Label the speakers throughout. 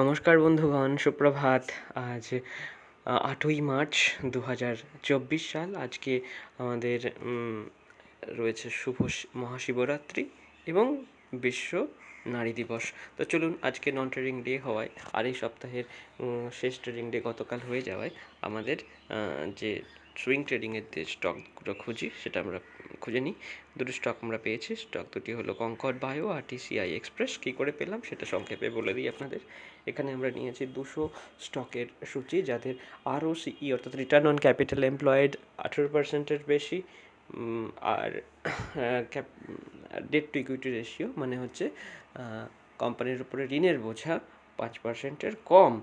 Speaker 1: নমস্কার বন্ধুগণ, সুপ্রভাত। আজ আটই মার্চ দু হাজার চব্বিশ সাল। আজকে আমাদের রয়েছে শুভ মহাশিবরাত্রি এবং বিশ্ব নারী দিবস। তো চলুন আজকে নন ট্রেডিং ডে হওয়ায়, আর এই সপ্তাহের শেষ ট্রেডিং ডে গতকাল হয়ে যাওয়ায় আমাদের যে সুইং ট্রেডিংয়ের যে স্টকগুলো খুঁজি, সেটা আমরা খুঁজে নিই। দুটো স্টক আমরা পেয়েছি। স্টক দুটি হলো কঙ্কর বায়ো আর টিসিআই এক্সপ্রেস কী করে পেলাম সেটা সংক্ষেপে বলে দিই আপনাদের। এখানে আমরা নিয়েছি দুশো স্টকের সূচি, যাদের আরও সিই অর্থাৎ রিটার্ন অন ক্যাপিটাল এমপ্লয়েড আঠেরো পার্সেন্টের বেশি। আর cap debt to equity ratio মানে হচ্ছে কোম্পানির উপরে ঋণের বোঝা পাঁচ পার্সেন্টের কম।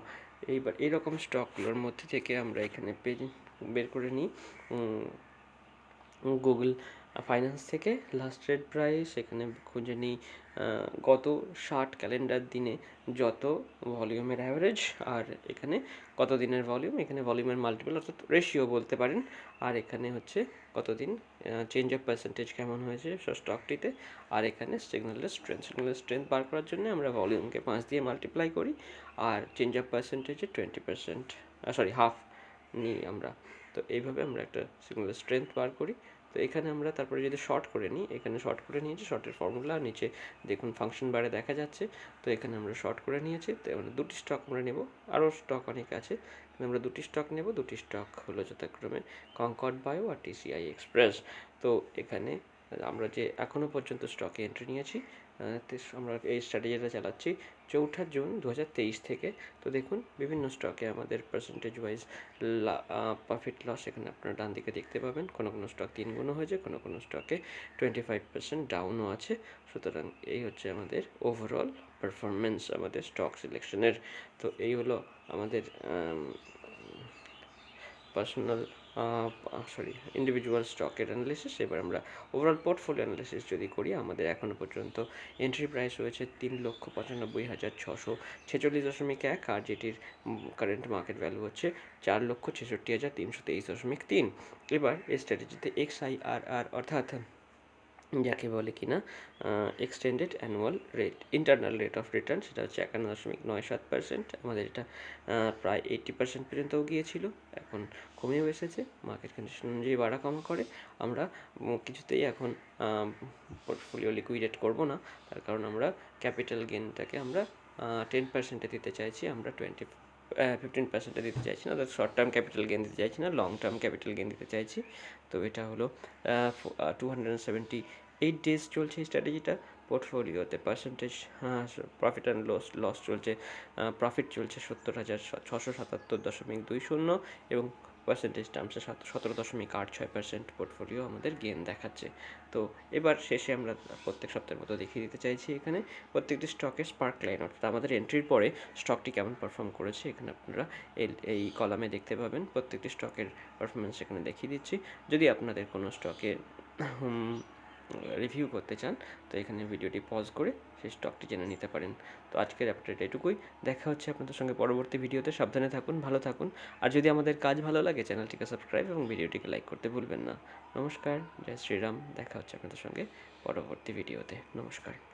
Speaker 1: এইবার এরকম স্টকগুলোর মধ্যে থেকে আমরা এখানে পে- বের করে নিই। গুগল ফাইন্যান্স থেকে লাস্ট রেট প্রাইস এখানে খুঁজে নিই গত ষাট ক্যালেন্ডার দিনে যত ভলিউমের অ্যাভারেজ আর এখানে কত দিনের ভলিউম এখানে ভলিউমের মাল্টিপল অর্থাৎ রেশিও বলতে পারেন, আর এখানে হচ্ছে কতদিন চেঞ্জ অফ পার্সেন্টেজ কেমন হয়েছে স্টকটিতে আর এখানে সিগন্যালের স্ট্রেংথ সিগন্যালের স্ট্রেংথ বার করার জন্য আমরা ভলিউমকে পাঁচ দিয়ে মাল্টিপ্লাই করি, আর চেঞ্জ অফ পার্সেন্টেজে টোয়েন্টি পার্সেন্ট সরি হাফ নিই আমরা। তো এইভাবে আমরা একটা সিগন্যালের স্ট্রেংথ বার করি তো এখানে আমরা তারপরে যদি শর্ট করে নিই, এখানে শর্ট করে নিয়েছি শর্টের ফর্মুলা নিচে দেখুন ফাংশন বারে দেখা যাচ্ছে, তো এখানে আমরা শর্ট করে নিয়েছি, তো আমরা দুটি স্টক আমরা নেব, আরও স্টক অনেক আছে আমরা দুটি স্টক নেব, দুটি স্টক হলো যথাক্রমে কঙ্কট বায়ো আর টিসিআই এক্সপ্রেস তো এখানে আমরা যে এখনও পর্যন্ত স্টকে এন্ট্রি নিয়েছি আমরা এই স্ট্র্যাটেজিটা চালাচ্ছি। চৌঠা জুন দু হাজার তেইশ থেকে। তো দেখুন, বিভিন্ন স্টকে আমাদের পার্সেন্টেজ ওয়াইজ প্রফিট লস এখানে আপনারা ডান দিকে দেখতে পাবেন। কোনো কোনো স্টক তিন গুণ হয়েছে, কোনো কোনো স্টকে টোয়েন্টি ফাইভ পার্সেন্ট ডাউনও আছে। সুতরাং এই হচ্ছে আমাদের ওভারঅল পারফরমেন্স আমাদের স্টক সিলেকশনের তো এই হলো আমাদের পার্সোনাল সরি ইন্ডিভিজুয়াল স্টকের অ্যানালিসিস এবার আমরা ওভারঅল পোর্টফোলিও অ্যানালিসিস যদি করি, আমাদের এখনও পর্যন্ত এন্ট্রি প্রাইস রয়েছে তিন লক্ষ পঁচানব্বই হাজার ছশো ছেচল্লিশ দশমিক এক, আর যেটির কারেন্ট মার্কেট ভ্যালু হচ্ছে চার লক্ষ ছেষট্টি হাজার তিনশো তেইশ দশমিক তিন। এবার এই স্ট্র্যাটেজিতে এক্স আই আর আর অর্থাৎ যাকে বলে কিনা extended annual rate internal rate of return সেটা হচ্ছে একান্ন দশমিক নয় সাত পার্সেন্ট আমাদের এটা প্রায় এইট্টি পার্সেন্ট পর্যন্তও গিয়েছিল, এখন কমেও এসেছে মার্কেট কন্ডিশন অনুযায়ী বাড়া কমা করে। আমরা কিছুতেই এখন পোর্টফোলিও লিকুইডেট করব না, তার কারণ আমরা ক্যাপিটাল গেনটাকে আমরা টেন পার্সেন্টে দিতে চাইছি, আমরা টোয়েন্টি ফিফটিন পার্সেন্টে দিতে চাইছি না, অর্থাৎ শর্ট টার্ম ক্যাপিটাল গেন দিতে চাইছি না লং টার্ম ক্যাপিটাল গেন দিতে চাইছি। তো এটা হলো two hundred seventy eight days চলছে স্ট্র্যাটেজিটা পোর্টফোলিওতে percentage profit and loss loss চলছে প্রফিট চলছে সত্তর হাজার ছশো সাতাত্তর দশমিক দুই শূন্য এবং পার্সেন্টেজ টার্মসে সতেরো দশমিক আট ছয় পার্সেন্ট পোর্টফোলিও আমাদের গেন দেখাচ্ছে। তো এবার শেষে আমরা প্রত্যেক সপ্তাহের মতো দেখিয়ে দিতে চাইছি এখানে, প্রত্যেকটি স্টকের স্পার্ক লাইন অর্থাৎ আমাদের এন্ট্রির পরে স্টকটি কেমন পারফর্ম করেছে এখানে আপনারা এই কলামে দেখতে পাবেন। প্রত্যেকটি স্টকের পারফরমেন্স এখানে দেখিয়ে দিচ্ছি। যদি আপনাদের কোনো স্টকে রিভিউ করতে চান, তো এখানে ভিডিওটি পজ করে সেই স্টকটি জেনে নিতে পারেন। তো আজকের আপডেট এটুকুই। দেখা হচ্ছে আপনাদের সঙ্গে পরবর্তী ভিডিওতে সাবধানে থাকুন, ভালো থাকুন। আর যদি আমাদের কাজ ভালো লাগে, চ্যানেলটিকে সাবস্ক্রাইব এবং ভিডিওটিকে লাইক করতে ভুলবেন না। নমস্কার, জয় শ্রীরাম। দেখা হচ্ছে আপনাদের সঙ্গে পরবর্তী ভিডিওতে নমস্কার।